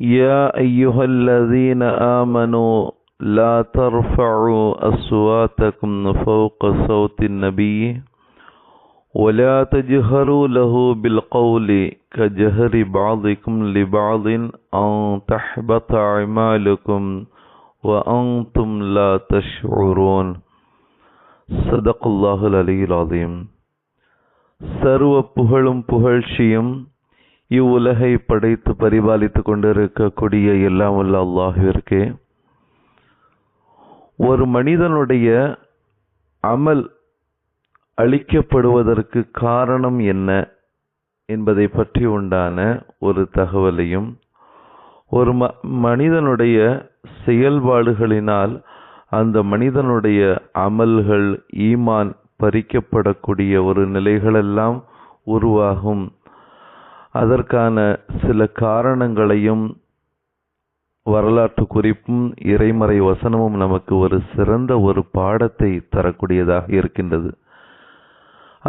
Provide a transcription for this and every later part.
يا أيها الذين آمنوا لا ترفعوا أصواتكم فوق صوت النبي ولا تجهروا له بالقول كجهر بعضكم لبعض أن تحبط أعمالكم وأنتم لا تشعرون صدق الله العلي العظيم சர்வ புகழும் புகழ்ச்சியும் இவ்வுலகை படைத்து பரிபாலித்துக் கொண்டிருக்கக்கூடிய எல்லாம் வல்ல அல்லாஹிற்கு. ஒரு மனிதனுடைய அமல் அளிக்கப்படுவதற்கு காரணம் என்ன என்பதை பற்றி உண்டான ஒரு தகவலையும் ஒரு ம மனிதனுடைய செயல்பாடுகளினால் அந்த மனிதனுடைய அமல்கள் ஈமான் பறிக்கப்படக்கூடிய ஒரு நிலைகளெல்லாம் உருவாகும் அதற்கான சில காரணங்களையும் வரலாற்று குறிப்பும் இறைமறை வசனமும் நமக்கு ஒரு சிறந்த ஒரு பாடத்தை தரக்கூடியதாக இருக்கின்றது.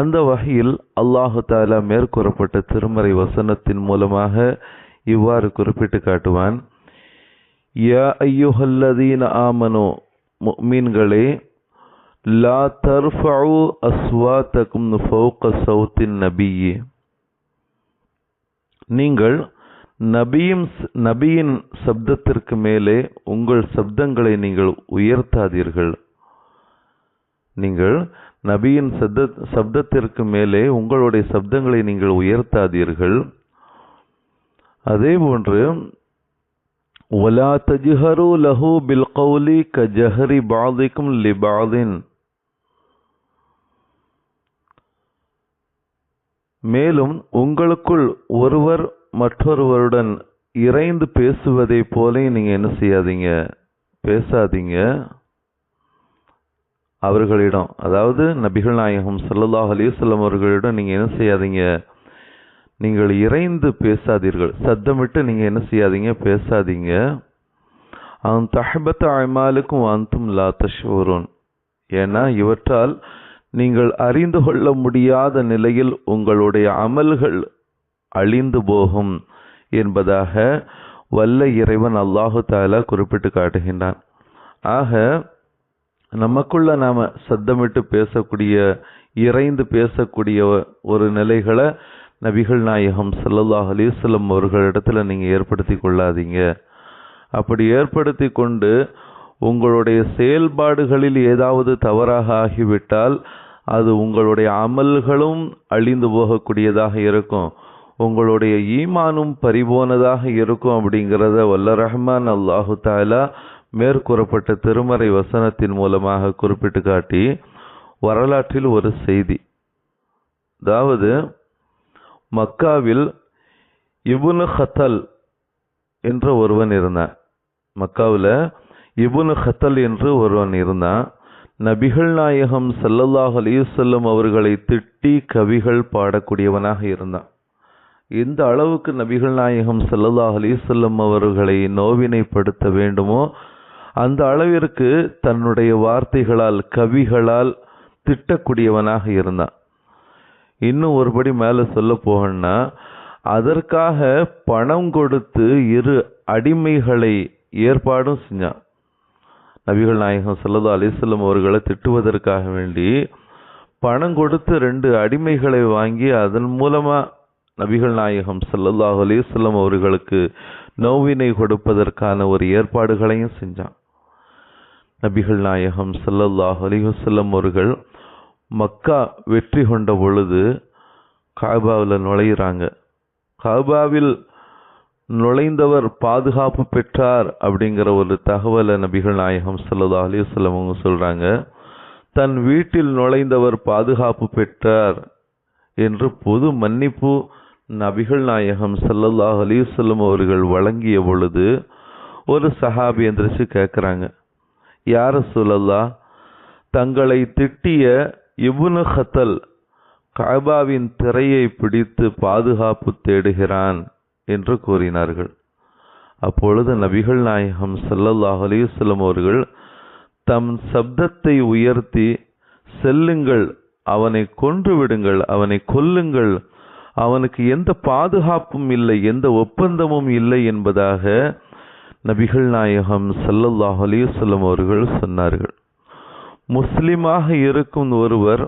அந்த வகையில் அல்லாஹு தாலா மேற்கூறப்பட்ட திருமறை வசனத்தின் மூலமாக இவ்வாறு குறிப்பிட்டு காட்டுவான். யா ஐயுஹல்லதீன ஆமனோ மீன்களே லா தர்ஃபு அஸ்வாத்தக்கும் ஃபௌக சவுத்தின் நபியே. நீங்கள் நபியும் நபியின் சப்தத்திற்கு மேலே உங்கள் சப்தங்களை நீங்கள் உயர்த்தாதீர்கள். நீங்கள் நபியின் சப்த சப்தத்திற்கு மேலே உங்களுடைய சப்தங்களை நீங்கள் உயர்த்தாதீர்கள். அதே போன்று ஒலா தஜ்ஹரு லஹு பில் கௌலி க ஜஹரி பாதிக்கும் லிபாதின் மேலும் உங்களுக்குள் ஒருவர் மற்றொருவருடன் இறைந்து பேசுவதை போல நீங்க என்ன செய்யாதீங்க? பேசாதீங்க. அவர்களிடம் அதாவது நபிகள் நாயகம் சல்லல்லாஹ் அலிசல்லம் அவர்களிடம் நீங்க என்ன செய்யாதீங்க? நீங்கள் இறைந்து பேசாதீர்கள். சத்தமிட்டு நீங்க என்ன செய்யாதீங்க? பேசாதீங்க. அவன் தஹபத்த அமாலுக்கும் அந்தும் லா தஷ்வரோன். ஏன்னா இவற்றால் நீங்கள் அறிந்து கொள்ள முடியாத நிலையில் உங்களுடைய அமல்கள் அழிந்து போகும் என்பதாக வல்ல இறைவன் அல்லாஹு தாலா குறிப்பிட்டு காட்டுகின்றான். ஆக நமக்குள்ள நாம் சத்தமிட்டு பேசக்கூடிய இறைந்து பேசக்கூடிய ஒரு நிலைகளை நபிகள் நாயகம் சல்லல்லாஹ் அலிஸ்லம் அவர்களிடத்தில் நீங்கள் ஏற்படுத்தி கொள்ளாதீங்க. அப்படி ஏற்படுத்தி கொண்டு உங்களுடைய செயல்பாடுகளில் ஏதாவது தவறாக ஆகிவிட்டால் அது உங்களுடைய அமல்களும் அழிந்து போகக்கூடியதாக இருக்கும். உங்களுடைய ஈமானும் பறிபோனதாக இருக்கும் அப்படிங்கிறத வல்ல ரஹ்மான் அல்லாஹு தாலா மேற்கூறப்பட்ட திருமறை வசனத்தின் மூலமாக குறிப்பிட்டு காட்டி வரலாற்றில் ஒரு செய்தி. அதாவது மக்காவில் இபுனு ஹத்தல் என்ற ஒருவன் இருந்தான். மக்காவில் இபுனு ஹத்தல் என்று ஒருவன் இருந்தான். நபிகள் நாயகம் சல்லல்லாஹ் அலிசல்லம் அவர்களை திட்டி கவிகள் பாடக்கூடியவனாக இருந்தான். எந்த அளவுக்கு நபிகள் நாயகம் சல்லல்லாஹ் அலிசல்லம் அவர்களை நோவினைப்படுத்த வேண்டுமோ அந்த அளவிற்கு தன்னுடைய வார்த்தைகளால் கவிகளால் திட்டக்கூடியவனாக இருந்தான். இன்னும் ஒருபடி மேலே சொல்ல போகணும்னா அதற்காக பணம் கொடுத்து இரு அடிமைகளை ஏற்பாடும் செஞ்சான். நபிகள் நாயகம் சல்லா அலிசல்லம் அவர்களை திட்டுவதற்காக வேண்டி பணம் கொடுத்து ரெண்டு அடிமைகளை வாங்கி அதன் மூலமாக நபிகள் நாயகம் சல்லல்லாஹ் அலிசல்லம் அவர்களுக்கு நோவினை கொடுப்பதற்கான ஒரு ஏற்பாடுகளையும் செஞ்சான். நபிகள் நாயகம் சல்லல்லாஹ் அலிஹசல்லம் அவர்கள் மக்கா வெற்றி கொண்ட பொழுது காபாவில் நுழையிறாங்க. காபாவில் நுழைந்தவர் பாதுகாப்பு பெற்றார் அப்படிங்கிற ஒரு தகவலை நபிகள் நாயகம் சல்லா அலிவசல்லம் அவங்க சொல்கிறாங்க தன் வீட்டில் நுழைந்தவர் பாதுகாப்பு பெற்றார் என்று பொது மன்னிப்பு நபிகள் நாயகம் சல்லல்லாஹ் அலைஹி அவர்கள் வழங்கிய பொழுது ஒரு சஹாபி எந்திரிச்சு கேட்குறாங்க யார சொல்லல்லா தங்களை திட்டிய இபுனு ஹத்தல் காபாவின் திரையை பிடித்து பாதுகாப்பு தேடுகிறான். என்று கூறினார்கள். அப்பொழுது நபிகள் நாயகம் சல்லல்லாஹ் அலிவசல்லம் அவர்கள் தம் சப்தத்தை உயர்த்தி செல்லுங்கள் அவனை கொன்று விடுங்கள் அவனை கொல்லுங்கள் அவனுக்கு எந்த பாதுகாப்பும் இல்லை எந்த ஒப்பந்தமும் இல்லை என்பதாக நபிகள் நாயகம் சல்லல்லாஹ் அலிவசல்லம் அவர்கள் சொன்னார்கள். முஸ்லிமாக இருக்கும் ஒருவர்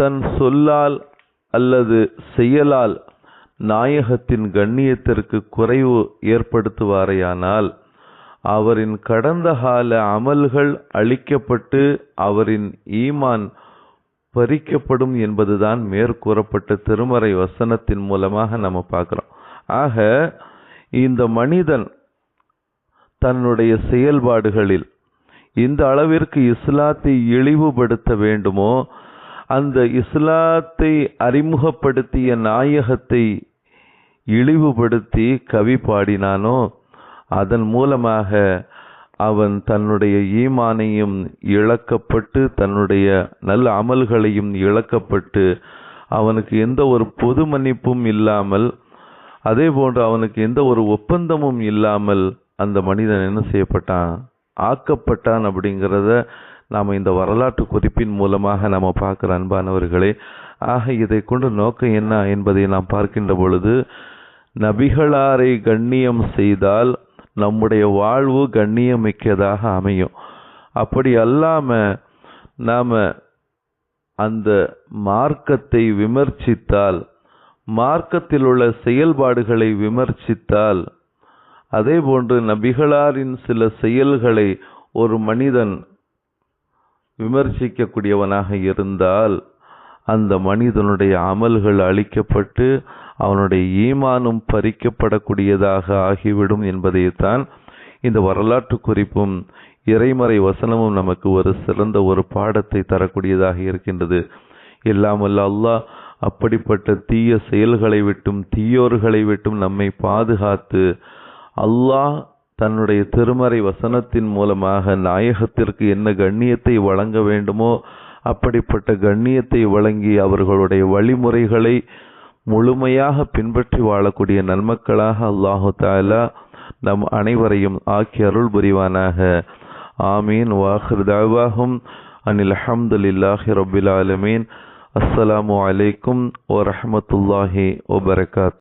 தன் சொல்லால் அல்லது செயலால் நாயகத்தின் கண்ணியத்திற்கு குறைவு ஏற்படுத்துவாரையானால் அவரின் கடந்த கால அமல்கள் அழிக்கப்பட்டு அவரின் ஈமான் பறிக்கப்படும் என்பதுதான் மேற்கூறப்பட்ட திருமறை வசனத்தின் மூலமாக நம்ம பார்க்குறோம். ஆக இந்த மனிதன் தன்னுடைய செயல்பாடுகளில் இந்த அளவிற்கு இஸ்லாத்தை இழிவுபடுத்த வேண்டுமோ அந்த இஸ்லாத்தை அறிமுகப்படுத்திய நாயகத்தை இழிவுபடுத்தி கவி பாடினானோ அதன் மூலமாக அவன் தன்னுடைய ஈமானையும் இழக்கப்பட்டு தன்னுடைய நல்ல அமல்களையும் இழக்கப்பட்டு அவனுக்கு எந்த ஒரு பொது மன்னிப்பும் இல்லாமல் அதே போன்று அவனுக்கு எந்த ஒரு ஒப்பந்தமும் இல்லாமல் அந்த மனிதன் என்ன செய்யப்பட்டான்? ஆக்கப்பட்டான் அப்படிங்கிறத நாம் இந்த வரலாற்று குறிப்பின் மூலமாக நாம் பார்க்குற அன்பானவர்களே ஆக இதை கொண்டு நோக்கம் என்ன என்பதை நாம் பார்க்கின்ற பொழுது நபிகளாரை கண்ணியம் செய்தால் நம்முடைய வாழ்வு கண்ணியமிக்கதாக அமையும். அப்படி அல்லாமல் நாம் அந்த மார்க்கத்தை விமர்சித்தால் மார்க்கத்தில் உள்ள செயல்பாடுகளை விமர்சித்தால் அதே போன்று நபிகளாரின் சில செயல்களை ஒரு மனிதன் விமர்சிக்கக்கூடியவனாக இருந்தால் அந்த மனிதனுடைய அமல்கள் அழிக்கப்பட்டு அவனுடைய ஈமானும் பறிக்கப்படக்கூடியதாக ஆகிவிடும் என்பதைத்தான் இந்த வரலாற்று குறிப்பும் இறைமறை வசனமும் நமக்கு ஒரு சிறந்த ஒரு பாடத்தை தரக்கூடியதாக இருக்கின்றது. எல்லாமல்ல அல்லாஹ் அப்படிப்பட்ட தீய செயல்களை விட்டும் தீயோர்களை விட்டும் நம்மை பாதுகாத்து அல்லாஹ் தன்னுடைய திருமறை வசனத்தின் மூலமாக நாயகத்திற்கு என்ன கண்ணியத்தை வழங்க வேண்டுமோ அப்படிப்பட்ட கண்ணியத்தை வழங்கி அவர்களுடைய வழிமுறைகளை முழுமையாக பின்பற்றி வாழக்கூடிய நன்மக்களாக அல்லாஹு தாலா நம் அனைவரையும் ஆக்கி அருள் புரிவானாக. ஆமீன். வாஹிர்தாவாகும் அனில் அஹமதுல்லாஹி ரபில் ஆலமீன். அஸ்ஸலாமு அலைக்கும் வரஹமத்துல்லாஹி வபரகாத்